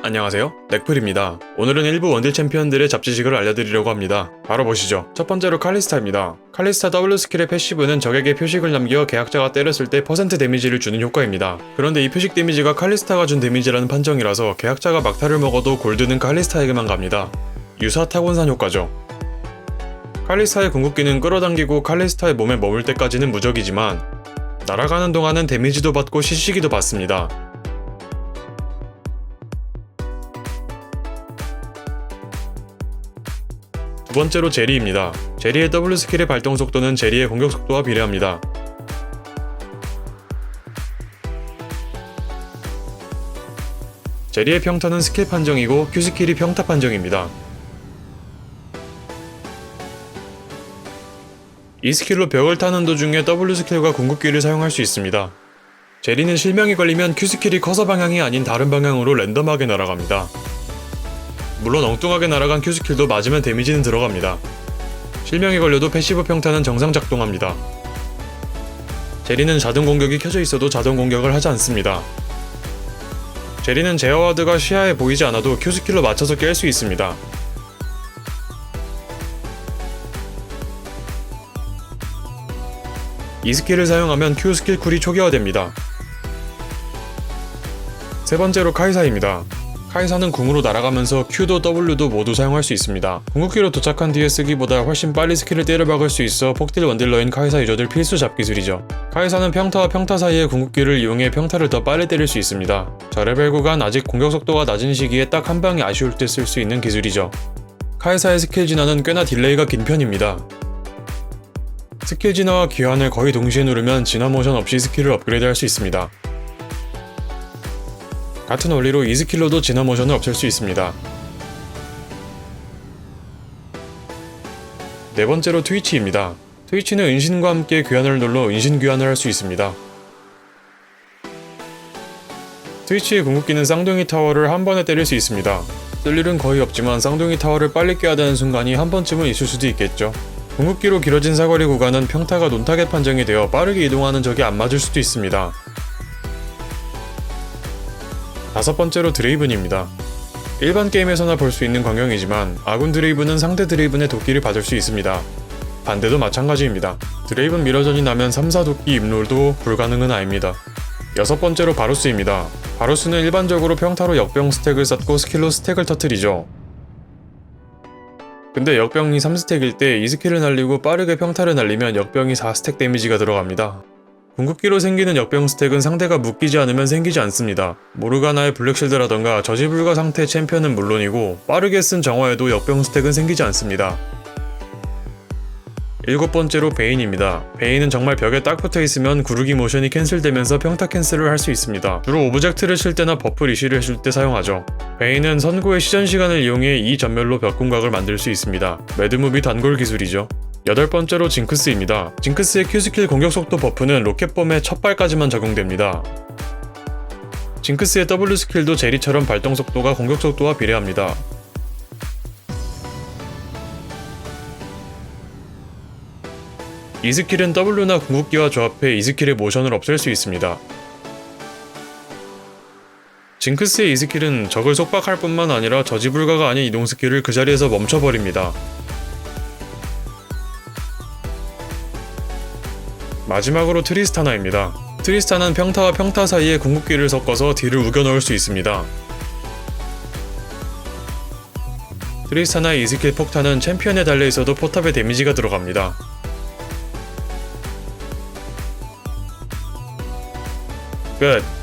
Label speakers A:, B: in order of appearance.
A: 안녕하세요. 넥플입니다. 오늘은 일부 원딜 챔피언들의 잡지식을 알려드리려고 합니다. 바로 보시죠. 첫 번째로 칼리스타입니다. 칼리스타 W 스킬의 패시브는 적에게 표식을 남겨 계약자가 때렸을 때 퍼센트 데미지를 주는 효과입니다. 그런데 이 표식 데미지가 칼리스타가 준 데미지라는 판정이라서 계약자가 막타를 먹어도 골드는 칼리스타에게만 갑니다. 유사 타곤산 효과죠. 칼리스타의 궁극기는 끌어당기고 칼리스타의 몸에 머물 때까지는 무적이지만 날아가는 동안은 데미지도 받고 시시기도 받습니다 두 번째로 제리입니다. 제리의 W 스킬의 발동 속도는 제리의 공격 속도와 비례합니다. 제리의 평타는 스킬 판정이고 Q 스킬이 평타 판정입니다. 이 스킬로 벽을 타는 도중에 W 스킬과 궁극기를 사용할 수 있습니다. 제리는 실명이 걸리면 Q 스킬이 커서 방향이 아닌 다른 방향으로 랜덤하게 날아갑니다. 물론 엉뚱하게 날아간 Q 스킬도 맞으면 데미지는 들어갑니다. 실명에 걸려도 패시브 평타는 정상 작동합니다. 제리는 자동 공격이 켜져 있어도 자동 공격을 하지 않습니다. 제리는 제어와드가 시야에 보이지 않아도 Q 스킬로 맞춰서 깰 수 있습니다. 이 스킬을 사용하면 Q 스킬 쿨이 초기화됩니다. 세 번째로 카이사입니다. 카이사는 궁으로 날아가면서 Q도 W도 모두 사용할 수 있습니다. 궁극기로 도착한 뒤에 쓰기보다 훨씬 빨리 스킬을 때려박을 수 있어 폭딜 원딜러인 카이사 유저들 필수 잡기술이죠. 카이사는 평타와 평타 사이의 궁극기를 이용해 평타를 더 빨리 때릴 수 있습니다. 저 레벨 구간 아직 공격 속도가 낮은 시기에 딱 한 방이 아쉬울 때 쓸 수 있는 기술이죠. 카이사의 스킬 진화는 꽤나 딜레이가 긴 편입니다. 스킬 진화와 귀환을 거의 동시에 누르면 진화 모션 없이 스킬을 업그레이드 할 수 있습니다. 같은 원리로 이 스킬로도 진화 모션을 없앨 수 있습니다. 네 번째로 트위치입니다. 트위치는 은신과 함께 귀환을 눌러 은신 귀환을 할 수 있습니다. 트위치의 궁극기는 쌍둥이 타워를 한 번에 때릴 수 있습니다. 쓸 일은 거의 없지만 쌍둥이 타워를 빨리 깨야 되는 순간이 한 번쯤은 있을 수도 있겠죠. 궁극기로 길어진 사거리 구간은 평타가 논타겟 판정이 되어 빠르게 이동하는 적이 안 맞을 수도 있습니다. 다섯 번째로 드레이븐입니다. 일반 게임에서나 볼 수 있는 광경이지만 아군 드레이븐은 상대 드레이븐의 도끼를 받을 수 있습니다. 반대도 마찬가지입니다. 드레이븐 미러전이 나면 3, 4 도끼 입롤도 불가능은 아닙니다. 여섯 번째로 바루스입니다. 바루스는 일반적으로 평타로 역병 스택을 쌓고 스킬로 스택을 터트리죠. 근데 역병이 3스택일 때이 스킬을 날리고 빠르게 평타를 날리면 역병이 4스택 데미지가 들어갑니다. 궁극기로 생기는 역병 스택은 상대가 묶이지 않으면 생기지 않습니다. 모르가나의 블랙실드라던가 저지불가 상태 챔피언은 물론이고 빠르게 쓴 정화에도 역병 스택은 생기지 않습니다. 일곱 번째로 베인입니다. 베인은 정말 벽에 딱 붙어 있으면 구르기 모션이 캔슬되면서 평타 캔슬을 할 수 있습니다. 주로 오브젝트를 칠 때나 버프 리시를 해줄 때 사용하죠. 베인은 선구의 시전 시간을 이용해 이 전멸로 벽공각을 만들 수 있습니다. 매드무비 단골 기술이죠. 여덟 번째로 징크스입니다. 징크스의 Q스킬 공격 속도 버프는 로켓범의 첫 발까지만 적용됩니다. 징크스의 W 스킬도 제리처럼 발동 속도가 공격 속도와 비례합니다. 이 스킬은 W나 궁극기와 조합해 이 스킬의 모션을 없앨 수 있습니다. 징크스의 이 스킬은 적을 속박할 뿐만 아니라 저지불가가 아닌 이동 스킬을 그 자리에서 멈춰버립니다. 마지막으로 트리스타나입니다. 트리스타는 평타와 평타 사이에 궁극기를 섞어서 딜을 우겨 넣을 수 있습니다. 트리스타나의 이 스킬 폭탄은 챔피언에 달려 있어도 포탑에 데미지가 들어갑니다. 끝.